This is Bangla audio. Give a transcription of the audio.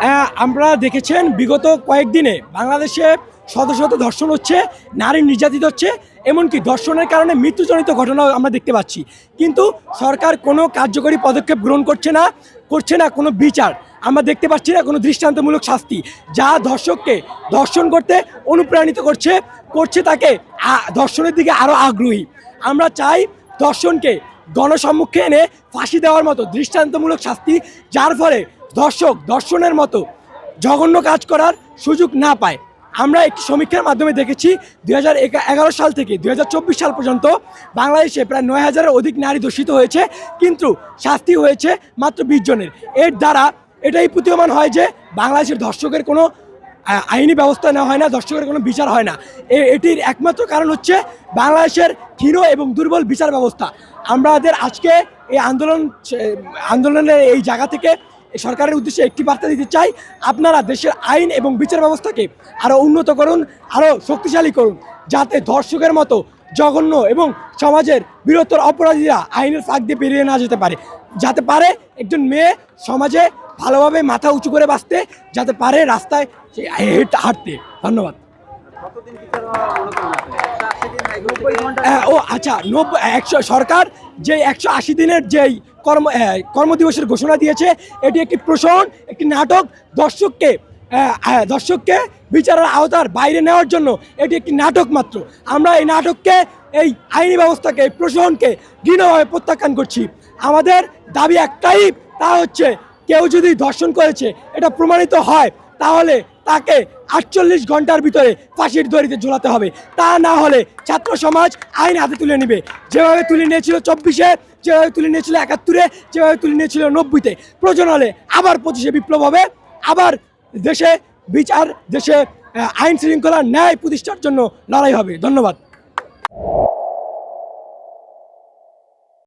আহ, আমরা দেখেছেন বিগত কয়েকদিনে বাংলাদেশে শত শত ধর্ষণ হচ্ছে নারী নির্যাতিত হচ্ছে এমনকি ধর্ষণের কারণে মৃত্যুজনিত ঘটনাও আমরা দেখতে পাচ্ছি। কিন্তু সরকার কোনো কার্যকরী পদক্ষেপ গ্রহণ করছে না করছে না কোনো বিচার। আমরা দেখতে পাচ্ছি না কোনো দৃষ্টান্তমূলক শাস্তি যা ধর্ষককে ধর্ষণ করতে অনুপ্রাণিত করছে করছে তাকে ধর্ষণের দিকে আরও আগ্রহী। আমরা চাই ধর্ষণকে গণসম্মুখে এনে ফাঁসি দেওয়ার মতো দৃষ্টান্তমূলক শাস্তি যার ফলে দর্শক, দর্শনের মতো জঘন্য কাজ করার সুযোগ না পায়। আমরা একটি সমীক্ষার মাধ্যমে দেখেছি, দুই সাল থেকে দু হাজার চব্বিশ সাল পর্যন্ত বাংলাদেশে প্রায় নয় হাজারের অধিক নারী দূষিত হয়েছে, কিন্তু শাস্তি হয়েছে মাত্র বিশ জনের। এর দ্বারা এটাই প্রতীয়মান হয় যে বাংলাদেশের দর্শকের কোনো আইনি ব্যবস্থা নেওয়া হয় না, দর্শকের কোনো বিচার হয় না। এটির একমাত্র কারণ হচ্ছে বাংলাদেশের ক্ষীণ এবং দুর্বল বিচার ব্যবস্থা। আমাদের আজকে এই আন্দোলন আন্দোলনের এই জায়গা থেকে সরকারের উদ্দেশ্যে একটি বার্তা দিতে চাই, আপনারা দেশের আইন এবং বিচার ব্যবস্থাকে আরও উন্নত করুন আরও শক্তিশালী করুন, যাতে ধর্ষকের মতো জঘন্য এবং সমাজের বৃহত্তর অপরাধীরা আইনের ফাঁক দিয়ে পেরিয়ে না যেতে পারে। যাতে পারে একজন মেয়ে সমাজে ভালোভাবে মাথা উঁচু করে বাঁচতে, যাতে পারে রাস্তায় হেঁটে হাঁটতে। ধন্যবাদ। ও আচ্ছা নব্বই একশো সরকার যে একশো আশি দিনের যেই কর্ম কর্মদিবসের ঘোষণা দিয়েছে এটি একটি প্রসরণ একটি নাটক দর্শককে দর্শককে বিচারের আওতার বাইরে নেওয়ার জন্য এটি একটি নাটক মাত্র। আমরা এই নাটককে এই আইনি ব্যবস্থাকে এই প্রশাসনকে দৃঢ়ভাবে প্রত্যাখ্যান করছি। আমাদের দাবি একটাই তা হচ্ছে কেউ যদি ধর্ষণ করেছে এটা প্রমাণিত হয় তাহলে তাকে আটচল্লিশ ঘণ্টার ভিতরে ফাঁসির দড়িতে ঝোলাতে হবে। তা না হলে ছাত্র সমাজ আইন হাতে তুলে নেবে। যেভাবে তুলে নিয়েছিল চব্বিশে, যেভাবে তুলে নিয়েছিল একাত্তরে, যেভাবে তুলে নিয়েছিল নব্বইতে। প্রয়োজন হলে আবার পঁচিশে বিপ্লব হবে। আবার দেশে বিচার, দেশে আইন শৃঙ্খলা, ন্যায় প্রতিষ্ঠার জন্য লড়াই হবে। ধন্যবাদ।